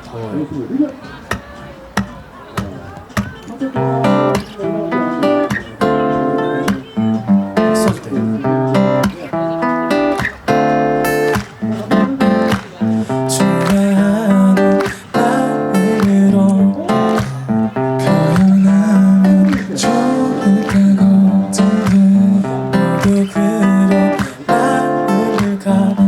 더워요. 했을 때. 중매하는 마음으로 결혼하면 좋을 테고 모두 그런 마음을 가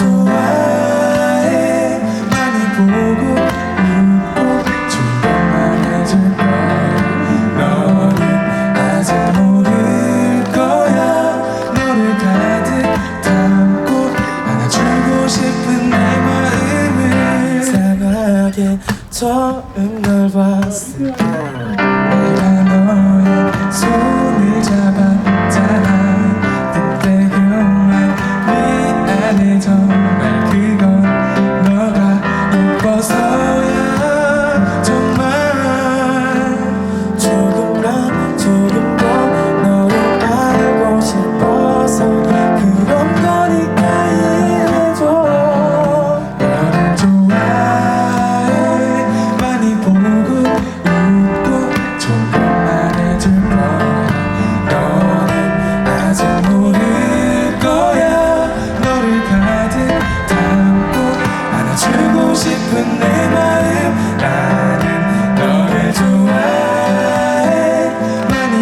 좋아해. 많이 보고 웃고 조금만 해줄 걸 너는 아직 모를 거야. 너를 가득 담고 안아주고 싶은 내 마음을 사랑하게 처음 널 봤을 때.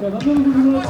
見ごろよ。